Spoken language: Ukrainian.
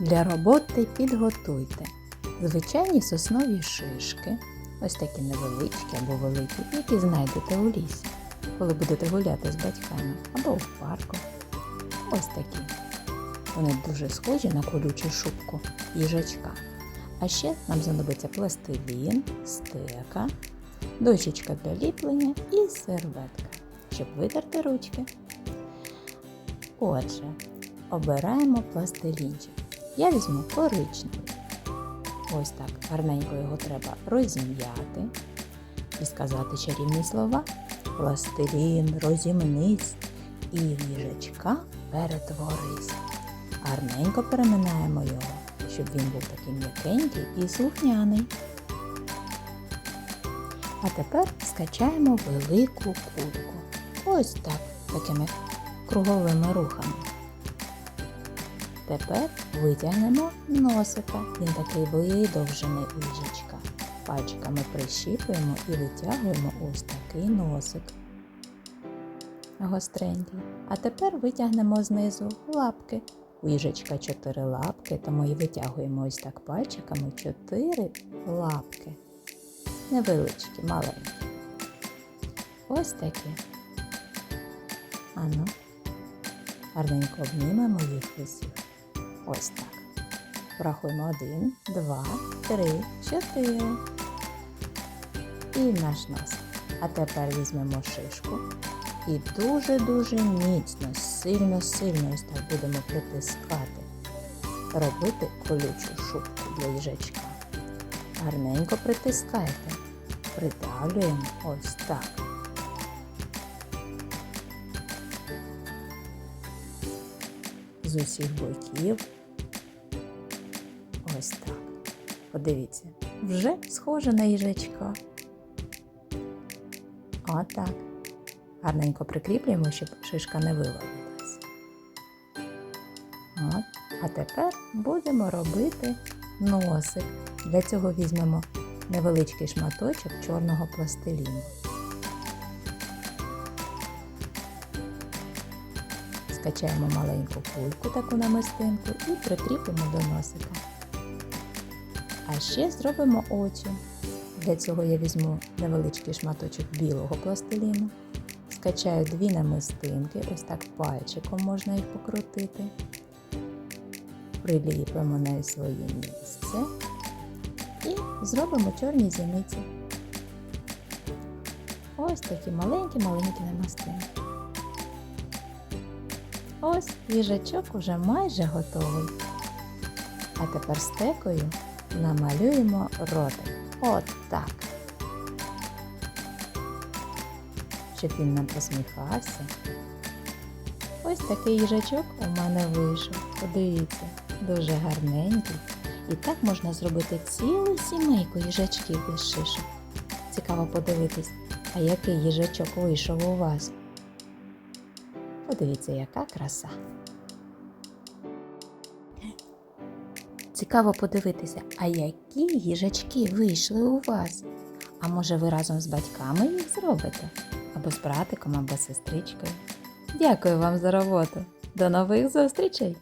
Для роботи підготуйте звичайні соснові шишки, ось такі невеличкі або великі, які знайдете у лісі, коли будете гуляти з батьками або в парку. Ось такі. Вони дуже схожі на колючу шубку їжачка. А ще нам знадобиться пластилін, стека, дощечка для ліплення і серветка, щоб витерти ручки. Отже, обираємо пластилінчик. Я візьму коричневий. Ось так гарненько його треба розім'яти і сказати чарівні слова. Пластилін, розімнись і в їжачка перетворись. Гарненько переминаємо його, щоб він був такий м'якенький і слухняний. А тепер скачаємо велику кульку. Ось так, такими круговими рухами. Тепер витягнемо носика. Він такий видовжений у їжачка. Пальчиками прищіпуємо і витягуємо ось такий носик. Гостренький. А тепер витягнемо знизу лапки. Їжачка чотири лапки, тому і витягуємо ось так пальчиками чотири лапки. Невеличкі, маленькі. Ось такі. Ану, гарненько обнімемо їх усіх. Ось так. Порахуємо один, два, три, чотири. І наш нос. А тепер візьмемо шишку і дуже-дуже міцно, сильно-сильно ось так будемо притискати. Робити колючу шубку для їжачка. Гарненько притискайте. Придавлюємо ось так. З усіх боків. Ось так. Подивіться, вже схоже на їжачка. Отак. Гарненько прикріплюємо, щоб шишка не вивалилась. От. А тепер будемо робити носик. Для цього візьмемо невеличкий шматочок чорного пластиліну. Скачаємо маленьку кульку таку намистинку і прикріпимо до носика. А ще зробимо очі. Для цього я візьму невеличкий шматочок білого пластиліну, скачаю дві намистинки, ось так пальчиком можна їх покрутити. Приліпимо на своє місце і зробимо чорні зіниці. Ось такі маленькі-маленькі намистинки. Ось їжачок уже майже готовий. А тепер стекою намалюємо ротик. От так. Щоб він нам посміхався. Ось такий їжачок у мене вийшов. Подивіться, дуже гарненький. І так можна зробити цілу сімейку їжачків без шишок. Цікаво подивитись, а який їжачок вийшов у вас. Подивіться, яка краса. Цікаво подивитися, а які їжачки вийшли у вас. А може ви разом з батьками їх зробите? Або з братиком, або сестричкою. Дякую вам за роботу. До нових зустрічей!